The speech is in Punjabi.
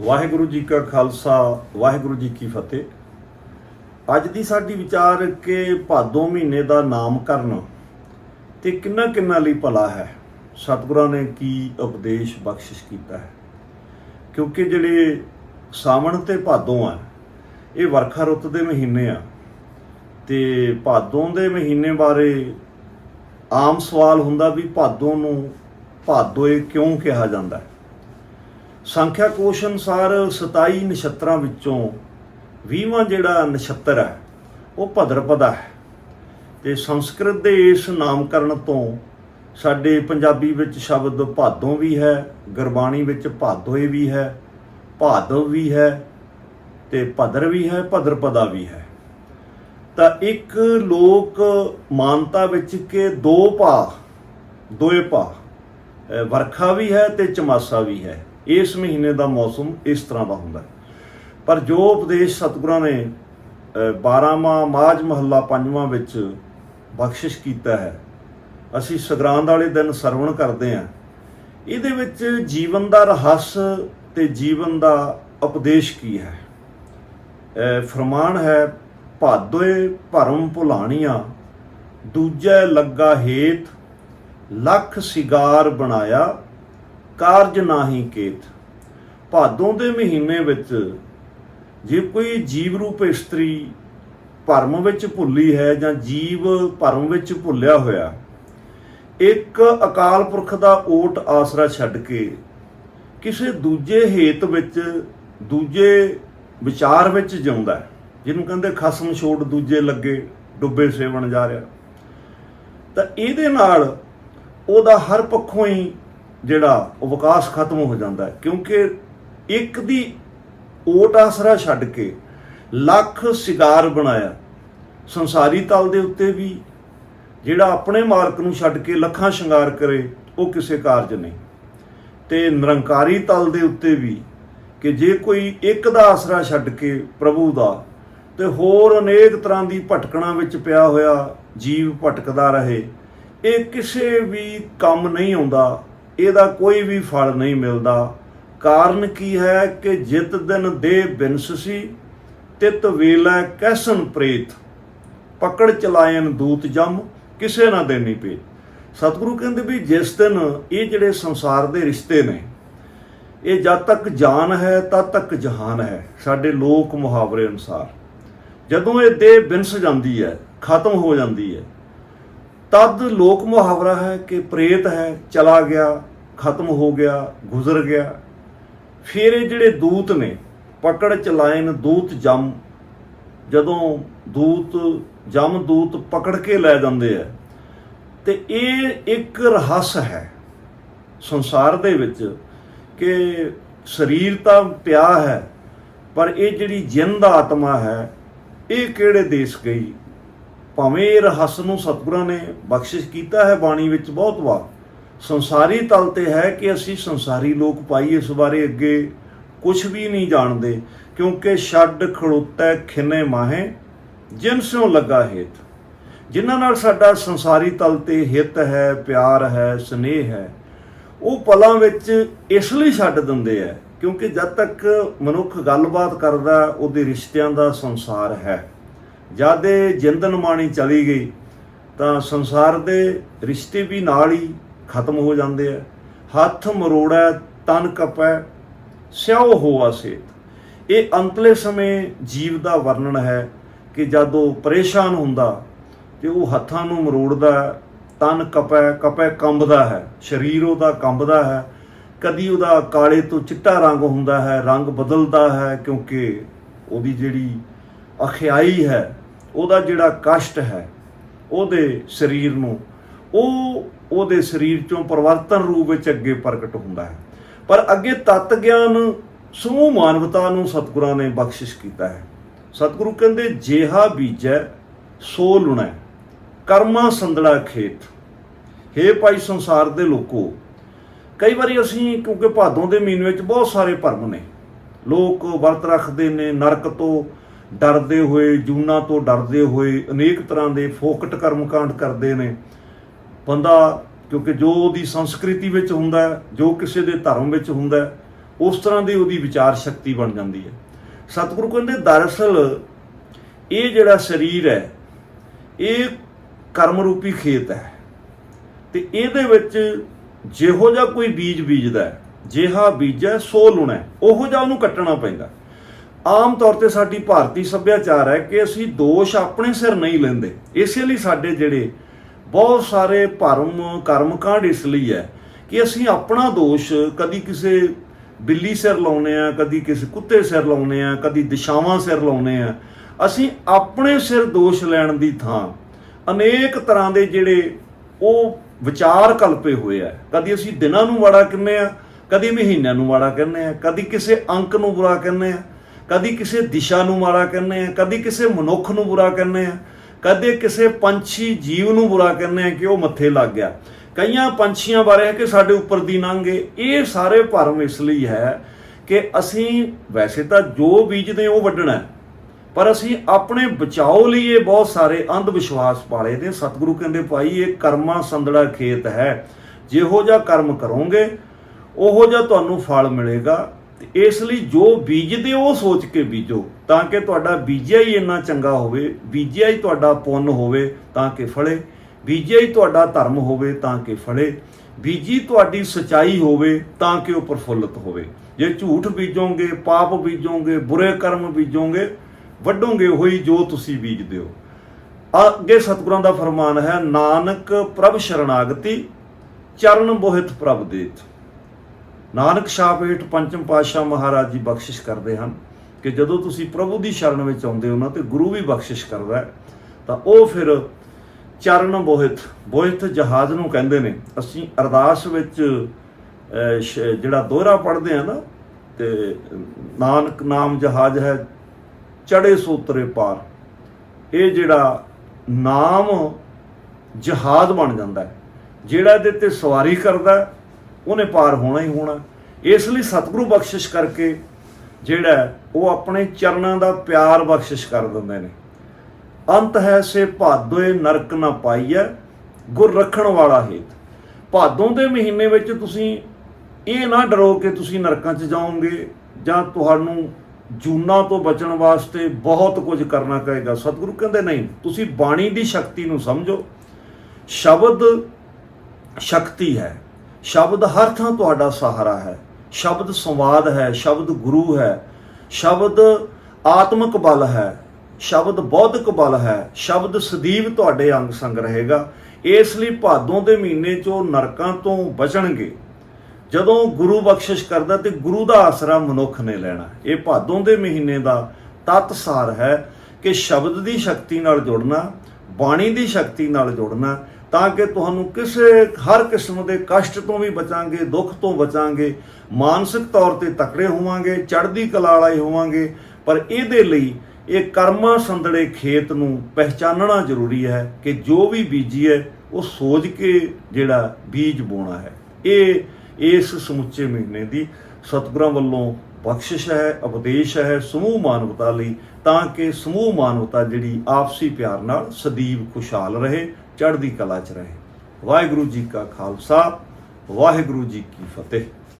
ਵਾਹਿਗੁਰੂ ਜੀ ਕਾ ਖਾਲਸਾ, ਵਾਹਿਗੁਰੂ ਜੀ ਕੀ ਫਤਿਹ। ਅੱਜ ਦੀ ਸਾਡੀ ਵਿਚਾਰ ਕਿ ਭਾਦੋਂ ਮਹੀਨੇ ਦਾ ਨਾਮਕਰਨ ਤੇ ਕਿੰਨਾ ਕਿੰਨਾ ਲਈ ਭਲਾ ਹੈ, ਸਤਿਗੁਰਾਂ ਨੇ ਕੀ ਉਪਦੇਸ਼ ਬਖਸ਼ਿਸ਼ ਕੀਤਾ ਹੈ। ਕਿਉਂਕਿ ਜਿਹੜੇ ਸਾਵਣ ਤੇ ਭਾਦੋਂ ਆ, ਇਹ ਵਰਖਾ ਰੁੱਤ ਦੇ ਮਹੀਨੇ ਆ ਤੇ ਭਾਦੋਂ ਦੇ ਮਹੀਨੇ ਬਾਰੇ ਆਮ ਸਵਾਲ ਹੁੰਦਾ ਵੀ ਭਾਦੋਂ ਨੂੰ ਭਾਦੋਏ ਕਿਉਂ ਕਿਹਾ ਜਾਂਦਾ ਹੈ? ਸੰਖਿਆ ਕੋਸ਼ ਅਨੁਸਾਰ 27 ਨਛੱਤਰਾਂ ਵਿੱਚੋਂ 20ਵਾਂ ਜਿਹੜਾ ਨਛੱਤਰ ਹੈ, ਉਹ ਭਦਰਪਦਾ ਹੈ। ਤੇ ਸੰਸਕ੍ਰਿਤ ਦੇ ਇਸ ਨਾਮਕਰਨ ਤੋਂ ਸਾਡੇ ਪੰਜਾਬੀ ਵਿੱਚ ਸ਼ਬਦ ਭਾਦੋਂ ਵੀ ਹੈ, ਗੁਰਬਾਣੀ ਵਿੱਚ ਭਾਦੋਏ ਵੀ ਹੈ, ਭਾਦਵ ਵੀ ਹੈ ਤੇ ਭਦਰ ਵੀ ਹੈ, ਭਦਰਪਦਾ ਵੀ ਹੈ। ਤਾਂ ਇੱਕ ਲੋਕ ਮਾਨਤਾ ਵਿੱਚ ਕਿ ਦੋ ਭਾ ਦੋਏ ਭਾ ਵਰਖਾ ਵੀ ਹੈ ਤੇ ਚਮਾਸਾ ਵੀ ਹੈ। ਇਸ ਮਹੀਨੇ ਦਾ ਮੌਸਮ ਇਸ ਤਰ੍ਹਾਂ ਦਾ ਹੁੰਦਾ ਹੈ। ਪਰ ਜੋ ਉਪਦੇਸ਼ ਸਤਿਗੁਰਾਂ ਨੇ 12ਵਾਂ ਮਾਝ ਮਹੱਲਾ ਪੰਜਵਾਂ ਵਿੱਚ ਬਖਸ਼ਿਸ਼ ਕੀਤਾ ਹੈ, ਅਸੀਂ ਸਗਰਾਂਦ ਵਾਲੇ ਦਿਨ ਸਰਵਣ ਕਰਦੇ ਹਾਂ। ਇਹਦੇ ਵਿੱਚ ਜੀਵਨ ਦਾ ਰਹੱਸ ਤੇ ਜੀਵਨ ਦਾ ਉਪਦੇਸ਼ ਕੀ ਹੈ? ਫਰਮਾਨ ਹੈ, ਭਾਦੋਏ ਭਰਮ ਭੁਲਾਣੀਆਂ, ਦੂਜੇ ਲੱਗਾ ਹੇਤ, ਲੱਖ ਸਿਗਾਰ ਬਣਾਇਆ ਕਾਰਜ ਨਾਹੀ ਕੇਤ। ਭਾਦੋਂ ਦੇ ਮਹੀਨੇ ਵਿੱਚ ਜੇ ਕੋਈ ਜੀਵ ਰੂਪ ਇਸਤਰੀ ਭਰਮ ਵਿੱਚ ਭੁੱਲੀ ਹੈ ਜਾਂ ਜੀਵ ਭਰਮ ਵਿੱਚ ਭੁੱਲਿਆ ਹੋਇਆ, ਇੱਕ ਅਕਾਲ ਪੁਰਖ ਦਾ ਓਟ ਆਸਰਾ ਛੱਡ ਕੇ ਕਿਸੇ ਦੂਜੇ ਹੇਤ ਵਿੱਚ, ਦੂਜੇ ਵਿਚਾਰ ਵਿੱਚ ਜਿਉਂਦਾ ਜਿਹਨੂੰ ਕਹਿੰਦੇ ਖਸਮ ਛੋੜ ਦੂਜੇ ਲੱਗੇ, ਡੁੱਬੇ ਸੇਵਣ ਜਾ ਰਿਹਾ। ਤਾਂ ਇਹਦੇ ਨਾਲ ਉਹਦਾ ਹਰ ਪੱਖੋਂ ਹੀ ਜਿਹੜਾ ਉਹ ਵਿਕਾਸ ਖਤਮ ਹੋ ਜਾਂਦਾ ਹੈ, ਕਿਉਂਕਿ ਇੱਕ ਦੀ ਓਟ ਆਸਰਾ ਛੱਡ ਕੇ ਲੱਖ ਸਿਗਾਰ ਬਣਾਇਆ, ਸੰਸਾਰੀ ਤਲ ਦੇ ਉੱਤੇ ਵੀ, ਜਿਹੜਾ ਆਪਣੇ ਮਾਲਕ ਨੂੰ ਛੱਡ ਕੇ ਲੱਖਾਂ ਸ਼ਿੰਗਾਰ ਕਰੇ, ਉਹ ਕਿਸੇ ਕਾਰਜ ਨਹੀਂ। ਤੇ ਨਿਰੰਕਾਰੀ ਤਲ ਦੇ ਉੱਤੇ ਵੀ ਕਿ ਜੇ ਕੋਈ ਇੱਕ ਦਾ ਆਸਰਾ ਛੱਡ ਕੇ ਪ੍ਰਭੂ ਦਾ, ਤੇ ਹੋਰ ਅਨੇਕ ਤਰ੍ਹਾਂ ਦੀ ਭਟਕਣਾ ਵਿੱਚ ਪਿਆ ਹੋਇਆ, ਜੀਵ ਭਟਕਦਾ ਰਹੇ, ਇਹ ਕਿਸੇ ਵੀ ਕੰਮ ਨਹੀਂ ਆਉਂਦਾ। ਇਹਦਾ ਕੋਈ ਵੀ ਫਲ ਨਹੀਂ ਮਿਲਦਾ। ਕਾਰਨ ਕੀ ਹੈ ਕਿ ਜਿਤ ਦਿਨ ਦੇ ਬਿਨਸ ਸੀ, ਤਿਤ ਵੇਲਾ ਕੈਸਨ ਪ੍ਰੇਤ। ਪਕੜ ਚਲਾਇਨ ਦੂਤ ਜਮ, ਕਿਸੇ ਨਾ ਦੇਣੀ ਪੇ ਸਤਿਗੁਰੂ ਕਹਿੰਦੇ ਵੀ ਜਿਸ ਦਿਨ ਇਹ ਜਿਹੜੇ ਸੰਸਾਰ ਦੇ ਰਿਸ਼ਤੇ ਨੇ, ਇਹ ਜਦ ਤੱਕ ਜਾਨ ਹੈ, ਤਦ ਤੱਕ ਜਹਾਨ ਹੈ, ਸਾਡੇ ਲੋਕ ਮੁਹਾਵਰੇ ਅਨੁਸਾਰ। ਜਦੋਂ ਇਹ ਦੇਹ ਬਿਨਸ ਜਾਂਦੀ ਹੈ, ਖਤਮ ਹੋ ਜਾਂਦੀ ਹੈ ਤਦ ਲੋਕ ਮੁਹਾਵਰਾ ਹੈ ਕਿ ਪ੍ਰੇਤ ਹੈ, ਚਲਾ ਗਿਆ, ਖਤਮ ਹੋ ਗਿਆ, ਗੁਜ਼ਰ ਗਿਆ। ਫਿਰ ਇਹ ਜਿਹੜੇ ਦੂਤ ਨੇ, ਪਕੜ ਚਲਾਇਨ ਦੂਤ ਜਮ। ਜਦੋਂ ਦੂਤ, ਜਮ ਦੂਤ ਪਕੜ ਕੇ ਲੈ ਜਾਂਦੇ ਆ, ਤੇ ਇਹ ਇੱਕ ਰਹੱਸ ਹੈ ਸੰਸਾਰ ਦੇ ਵਿੱਚ ਕਿ ਸਰੀਰ ਤਾਂ ਪਿਆ ਹੈ, ਪਰ ਇਹ ਜਿਹੜੀ ਜਿੰਦ ਆਤਮਾ ਹੈ, ਇਹ ਕਿਹੜੇ ਦੇਸ਼ ਗਈ? ਭਾਵੇਂ ਇਹ ਰਹੱਸ ਨੂੰ ਸਤਿਗੁਰਾਂ ਨੇ ਬਖਸ਼ਿਸ਼ ਕੀਤਾ ਹੈ ਬਾਣੀ ਵਿੱਚ ਬਹੁਤ ਵਾਰ, ਸੰਸਾਰੀ ਤਲ ਤੇ ਹੈ ਕਿ ਅਸੀਂ ਸੰਸਾਰੀ ਲੋਕ ਪਾਈ ਇਸ ਬਾਰੇ ਅੱਗੇ ਕੁਝ ਵੀ ਨਹੀਂ ਜਾਣਦੇ, ਕਿਉਂਕਿ ਛੱਡ ਖੜੋਤਾ ਖਿਨੇ ਮਾਹੇ, ਜਿਨ ਸਿਉ ਲੱਗਾ ਹੇਤ। ਜਿਨ੍ਹਾਂ ਨਾਲ ਸਾਡਾ ਸੰਸਾਰੀ ਤਲ ਤੇ ਹਿੱਤ ਹੈ, ਪਿਆਰ ਹੈ, ਸਨੇਹ ਹੈ, ਉਹ ਪਲਾਂ ਵਿੱਚ ਇਸ ਲਈ ਛੱਡ ਦਿੰਦੇ ਆ ਕਿਉਂਕਿ ਜਦ ਤੱਕ ਮਨੁੱਖ ਗੱਲਬਾਤ ਕਰਦਾ, ਉਹਦੇ ਰਿਸ਼ਤਿਆਂ ਦਾ ਸੰਸਾਰ ਹੈ। ਜਦ ਇਹ ਜਿੰਦਨ ਮਾਣੀ ਚਲੀ ਗਈ, ਤਾਂ ਸੰਸਾਰ ਦੇ ਰਿਸ਼ਤੇ ਵੀ ਨਾਲ ਹੀ ਖਤਮ ਹੋ ਜਾਂਦੇ ਆ। ਹੱਥ ਮਰੋੜਾ, ਤਨ ਕਪੈ, ਸਿਉ ਹੋਆ ਸੇਤ। ਇਹ ਅੰਤਲੇ ਸਮੇਂ ਜੀਵ ਦਾ ਵਰਣਨ ਹੈ ਕਿ ਜਦੋਂ ਪਰੇਸ਼ਾਨ ਹੁੰਦਾ, ਤੇ ਉਹ ਹੱਥਾਂ ਨੂੰ ਮਰੋੜਦਾ, ਤਨ ਕਪੈ ਕਪੈ ਕੰਬਦਾ ਹੈ। ਸਰੀਰ ਉਹਦਾ ਕੰਬਦਾ ਹੈ। ਕਦੀ ਉਹਦਾ ਕਾਲੇ ਤੋਂ ਚਿੱਟਾ ਰੰਗ ਹੁੰਦਾ ਹੈ, ਰੰਗ ਬਦਲਦਾ ਹੈ, ਕਿਉਂਕਿ ਉਹਦੀ ਜਿਹੜੀ ਅਖਿਆਈ ਹੈ ਉਹਦਾ ਜਿਹੜਾ ਕਸ਼ਟ ਹੈ, ਉਹਦੇ ਸਰੀਰ ਨੂੰ, ਉਹ ਉਹਦੇ ਸਰੀਰ ਚੋਂ ਪਰਿਵਰਤਨ ਰੂਪ ਵਿੱਚ ਅੱਗੇ ਪ੍ਰਗਟ ਹੁੰਦਾ ਹੈ। ਪਰ ਅੱਗੇ ਤਤ ਗਿਆਨ ਸਮੂਹ ਮਾਨਵਤਾ ਨੂੰ ਸਤਿਗੁਰਾਂ ਨੇ ਬਖਸ਼ਿਸ਼ ਕੀਤਾ ਹੈ। ਸਤਿਗੁਰੂ ਕਹਿੰਦੇ, ਜੇਹਾ ਬੀਜੈ, ਸੋ ਲੁਣੈ, ਕਰਮਾ ਸੰਦੜਾ ਖੇਤ। ਹੇ ਭਾਈ ਸੰਸਾਰ ਦੇ ਲੋਕੋ, ਕਈ ਵਾਰੀ ਅਸੀਂ ਕਿਉਂਕਿ ਭਾਦੋਂ ਦੇ ਮਹੀਨੇ ਵਿੱਚ ਬਹੁਤ ਸਾਰੇ ਭਰਮ ਨੇ। ਲੋਕ ਵਰਤ ਰੱਖਦੇ ਨੇ, ਨਰਕ ਤੋਂ ਡਰਦੇ ਹੋਏ ਜੂਨਾ ਤੋਂ ਡਰਦੇ ਹੋਏ ਅਨੇਕ ਤਰ੍ਹਾਂ ਦੇ ਫੋਕਟ ਕਰਮਕਾਂਡ ਕਰਦੇ ਨੇ। ਬੰਦਾ ਕਿਉਂਕਿ ਜੋ ਉਹਦੀ ਸੰਸਕ੍ਰਿਤੀ ਵਿੱਚ ਹੁੰਦਾ ਜੋ ਕਿਸੇ ਦੇ ਧਰਮ ਵਿੱਚ ਹੁੰਦਾ ਉਸ ਤਰ੍ਹਾਂ ਦੀ ਉਹਦੀ ਵਿਚਾਰ ਸ਼ਕਤੀ ਬਣ ਜਾਂਦੀ ਹੈ। ਸਤਿਗੁਰੂ ਕਹਿੰਦੇ ਦਰਅਸਲ ਇਹ ਜਿਹੜਾ ਸਰੀਰ ਹੈ ਇਹ ਕਰਮ ਰੂਪੀ ਖੇਤ ਹੈ। ਤੇ ਇਹਦੇ ਵਿੱਚ ਜਿਹੋ ਜਿਹਾ ਕੋਈ ਬੀਜ ਬੀਜਦਾ ਹੈ, ਜਿਹਾ ਬੀਜੈ ਸੋ ਲੁਣਾ ਉਹੋ ਜਿਹਾ ਉਹਨੂੰ ਕੱਟਣਾ ਪੈਂਦਾ ਆਮ ਤੌਰ ਤੇ ਸਾਡੀ ਭਾਰਤੀ ਸੱਭਿਆਚਾਰ ਹੈ ਕਿ ਅਸੀਂ ਦੋਸ਼ ਆਪਣੇ ਸਿਰ ਨਹੀਂ ਲੈਂਦੇ। ਇਸੇ ਲਈ ਸਾਡੇ ਜਿਹੜੇ ਬਹੁਤ ਸਾਰੇ ਭਰਮ ਕਰਮ ਕਾਂਡ ਇਸ ਲਈ ਹੈ ਕਿ ਅਸੀਂ ਆਪਣਾ ਦੋਸ਼ ਕਦੀ ਕਿਸੇ ਬਿੱਲੀ ਸਿਰ ਲਾਉਨੇ ਆ, ਕਦੀ ਕਿਸੇ ਕੁੱਤੇ ਸਿਰ ਲਾਉਨੇ ਆ, ਕਦੀ ਦਿਸ਼ਾਵਾਂ ਸਿਰ ਲਾਉਨੇ ਆ। ਅਸੀਂ ਆਪਣੇ ਸਿਰ ਦੋਸ਼ ਲੈਣ ਦੀ ਥਾਂ ਅਨੇਕ ਤਰ੍ਹਾਂ ਦੇ ਜਿਹੜੇ ਉਹ ਵਿਚਾਰ ਕਲਪੇ ਹੋਏ ਆ। ਕਦੀ ਅਸੀਂ ਦਿਨਾਂ ਨੂੰ ਮਾੜਾ ਕਹਿੰਦੇ ਆ, ਕਦੀ ਮਹੀਨਿਆਂ ਨੂੰ ਮਾੜਾ ਕਹਿੰਦੇ ਆ, ਕਦੀ ਕਿਸੇ ਅੰਕ ਨੂੰ ਬੁਰਾ ਕਹਿੰਦੇ ਆ। ਕਦੀ ਕਿਸੇ ਦਿਸ਼ਾ ਨੂੰ ਮਾੜਾ ਕਹਿੰਦੇ ਆ, ਕਦੀ ਕਿਸੇ ਮਨੁੱਖ ਨੂੰ ਬੁਰਾ ਕਹਿੰਦੇ ਆ, ਕਦੇ ਕਿਸੇ ਪੰਛੀ ਜੀਵ ਨੂੰ ਬੁਰਾ ਕਹਿੰਦੇ ਆ ਕਿ ਉਹ ਮੱਥੇ ਲੱਗ ਗਿਆ। ਕਈਆਂ ਪੰਛੀਆਂ ਬਾਰੇ ਹੈ ਕਿ ਸਾਡੇ ਉੱਪਰ ਦੀ ਲੰਘੇ ਇਹ ਸਾਰੇ ਭਰਮ ਇਸ ਲਈ ਹੈ ਕਿ ਅਸੀਂ ਵੈਸੇ ਤਾਂ ਜੋ ਬੀਜਦੇ ਉਹ ਵੱਢਣਾ ਪਰ ਅਸੀਂ ਆਪਣੇ ਬਚਾਓ ਲਈ ਇਹ ਬਹੁਤ ਸਾਰੇ ਅੰਧ ਵਿਸ਼ਵਾਸ ਪਾਲੇ ਨੇ। ਸਤਿਗੁਰੂ ਕਹਿੰਦੇ, ਭਾਈ, ਇਹ ਕਰਮਾਂ ਸੰਦੜਾ ਖੇਤ ਹੈ। ਜਿਹੋ ਜਿਹਾ ਕਰਮ ਕਰੋਗੇ, ਉਹੋ ਜਿਹਾ ਤੁਹਾਨੂੰ ਫਲ ਮਿਲੇਗਾ। ਤੇ ਇਸ ਲਈ ਜੋ ਬੀਜਦੇ ਉਹ ਸੋਚ ਕੇ ਬੀਜੋ, ਤਾਂ ਕਿ ਤੁਹਾਡਾ ਬੀਜਿਆ ਹੀ ਇੰਨਾ ਚੰਗਾ ਹੋਵੇ, ਬੀਜਿਆ ਹੀ ਤੁਹਾਡਾ ਪੁੰਨ ਹੋਵੇ, ਤਾਂ ਕਿ ਫਲੇ। ਬੀਜਿਆ ਹੀ ਤੁਹਾਡਾ ਧਰਮ ਹੋਵੇ, ਤਾਂ ਕਿ ਫਲੇ। ਬੀਜੀ ਤੁਹਾਡੀ ਸਚਾਈ ਹੋਵੇ, ਤਾਂ ਕਿ ਉਹ ਪ੍ਰਫੁੱਲਤ ਹੋਵੇ। ਜੇ ਝੂਠ ਬੀਜੋਗੇ, ਪਾਪ ਬੀਜੋਗੇ, ਬੁਰੇ ਕਰਮ ਬੀਜੋਗੇ, ਵੱਢੋਗੇ, ਉਹੀ ਜੋ ਤੁਸੀਂ ਬੀਜਦੇ ਹੋ। ਅੱਗੇ ਸਤਿਗੁਰਾਂ ਦਾ ਫਰਮਾਨ ਹੈ, ਨਾਨਕ ਪ੍ਰਭ ਸ਼ਰਨਾਗਤੀ ਚਰਨ ਬੋਹਿਤ ਪ੍ਰਭ ਦੇਤ। ਨਾਨਕ ਸ਼ਾਹ ਹੇਠ ਪੰਚਮ ਪਾਤਸ਼ਾਹ ਮਹਾਰਾਜ ਜੀ ਬਖਸ਼ਿਸ਼ ਕਰਦੇ ਹਨ ਕਿ ਜਦੋਂ ਤੁਸੀਂ ਪ੍ਰਭੂ ਦੀ ਸ਼ਰਨ ਵਿੱਚ ਆਉਂਦੇ ਹੋ ਨਾ ਤੇ ਗੁਰੂ ਵੀ ਬਖਸ਼ਿਸ਼ ਕਰਦਾ ਹੈ, ਤਾਂ ਉਹ ਫਿਰ ਚਰਨ ਬੋਹਿਤ ਬੋਹਿਤ ਜਹਾਜ਼ ਨੂੰ ਕਹਿੰਦੇ ਨੇ। ਅਸੀਂ ਅਰਦਾਸ ਵਿੱਚ ਸ਼- ਜਿਹੜਾ ਦੋਹਰਾ ਪੜ੍ਹਦੇ ਆ ਨਾ, ਤੇ ਨਾਨਕ ਨਾਮ ਜਹਾਜ਼ ਹੈ ਚੜੇ ਸੂਤਰੇ ਪਾਰ। ਇਹ ਜਿਹੜਾ ਨਾਮ ਜਹਾਜ਼ ਬਣ ਜਾਂਦਾ ਹੈ, ਜਿਹੜਾ ਇਹਦੇ ਤੇ ਸਵਾਰੀ ਕਰਦਾ ਉਹਨੇ ਪਾਰ ਹੋਣਾ ਹੀ ਹੋਣਾ। ਇਸ ਲਈ ਸਤਿਗੁਰੂ ਬਖਸ਼ਿਸ਼ ਕਰਕੇ ਜਿਹੜਾ ਉਹ ਆਪਣੇ ਚਰਨਾਂ ਦਾ ਪਿਆਰ ਬਖਸ਼ਿਸ਼ ਕਰ ਦਿੰਦੇ ਨੇ। ਅੰਤ ਹੈ, ਸੇ ਭਾਦੋਏ ਨਰਕ ਨਾ ਪਾਈਐ, ਗੁਰ ਰੱਖਣ ਵਾਲਾ ਹੇਤ। ਭਾਦੋਂ ਦੇ ਮਹੀਨੇ ਵਿੱਚ ਤੁਸੀਂ ਇਹ ਨਾ ਡਰੋ ਕਿ ਤੁਸੀਂ ਨਰਕਾਂ 'ਚ ਜਾਓਗੇ ਜਾਂ ਤੁਹਾਨੂੰ ਜੂਨਾ ਤੋਂ ਬਚਣ ਵਾਸਤੇ ਬਹੁਤ ਕੁਝ ਕਰਨਾ ਪਏਗਾ ਸਤਿਗੁਰੂ ਕਹਿੰਦੇ, ਨਹੀਂ, ਤੁਸੀਂ ਬਾਣੀ ਦੀ ਸ਼ਕਤੀ ਨੂੰ ਸਮਝੋ। ਸ਼ਬਦ ਸ਼ਕਤੀ ਹੈ। ਸ਼ਬਦ ਹਰ ਥਾਂ ਤੁਹਾਡਾ ਸਹਾਰਾ ਹੈ। ਸ਼ਬਦ ਸੰਵਾਦ ਹੈ, ਸ਼ਬਦ ਗੁਰੂ ਹੈ। ਸ਼ਬਦ ਆਤਮਕ ਬਲ ਹੈ। ਸ਼ਬਦ ਬੌਧਿਕ ਬਲ ਹੈ। ਸ਼ਬਦ ਸਦੀਵ ਤੁਹਾਡੇ ਅੰਗ ਸੰਗ ਰਹੇਗਾ। ਇਸ ਲਈ ਭਾਦੋਂ ਦੇ ਮਹੀਨੇ 'ਚ ਉਹ ਨਰਕਾਂ ਤੋਂ ਬਚਣਗੇ। ਜਦੋਂ ਗੁਰੂ ਬਖਸ਼ਿਸ਼ ਕਰਦਾ ਤੇ ਗੁਰੂ ਦਾ ਆਸਰਾ ਮਨੁੱਖ ਨੇ ਲੈਣਾ। ਇਹ ਭਾਦੋਂ ਦੇ ਮਹੀਨੇ ਦਾ ਤਤਸਾਰ ਹੈ ਕਿ ਸ਼ਬਦ ਦੀ ਸ਼ਕਤੀ ਨਾਲ ਜੁੜਨਾ, ਬਾਣੀ ਦੀ ਸ਼ਕਤੀ ਨਾਲ ਜੁੜਨਾ ਤਾਂ ਕਿ ਤੁਹਾਨੂੰ ਕਿਸੇ, ਹਰ ਕਿਸਮ ਦੇ ਕਸ਼ਟ ਤੋਂ ਵੀ ਬਚਾਂਗੇ, ਦੁੱਖ ਤੋਂ ਬਚਾਂਗੇ, ਮਾਨਸਿਕ ਤੌਰ ਤੇ ਤਕੜੇ ਹੋਵਾਂਗੇ, ਚੜ੍ਹਦੀ ਕਲਾ ਵਾਲੇ ਹੋਵਾਂਗੇ, ਪਰ ਇਹਦੇ ਲਈ ਇਹ ਕਰਮਾਂ ਸੰਦੜੇ ਖੇਤ ਨੂੰ ਪਹਿਚਾਨਣਾ ਜ਼ਰੂਰੀ ਹੈ ਕਿ ਜੋ ਵੀ ਬੀਜੀ ਹੈ, ਉਹ ਸੋਚ ਕੇ ਜਿਹੜਾ ਬੀਜ ਬੋਣਾ ਹੈ। ਇਹ ਇਸ ਸਮੁੱਚੇ ਮਹੀਨੇ ਦੀ ਸਤਿਗੁਰਾਂ ਵੱਲੋਂ ਬਖਸ਼ਿਸ਼ ਹੈ, ਉਪਦੇਸ਼ ਹੈ ਸਮੂਹ ਮਾਨਵਤਾ ਲਈ, ਤਾਂ ਕਿ ਸਮੂਹ ਮਾਨਵਤਾ ਜਿਹੜੀ ਆਪਸੀ ਪਿਆਰ ਨਾਲ ਸਦੀਵ ਖੁਸ਼ਹਾਲ ਰਹੇ ਚੜ੍ਹਦੀ ਕਲਾ 'ਚ ਰਹੇ। ਵਾਹਿਗੁਰੂ ਜੀ ਕਾ ਖਾਲਸਾ ਵਾਹਿਗੁਰੂ ਜੀ ਕੀ ਫਤਿਹ।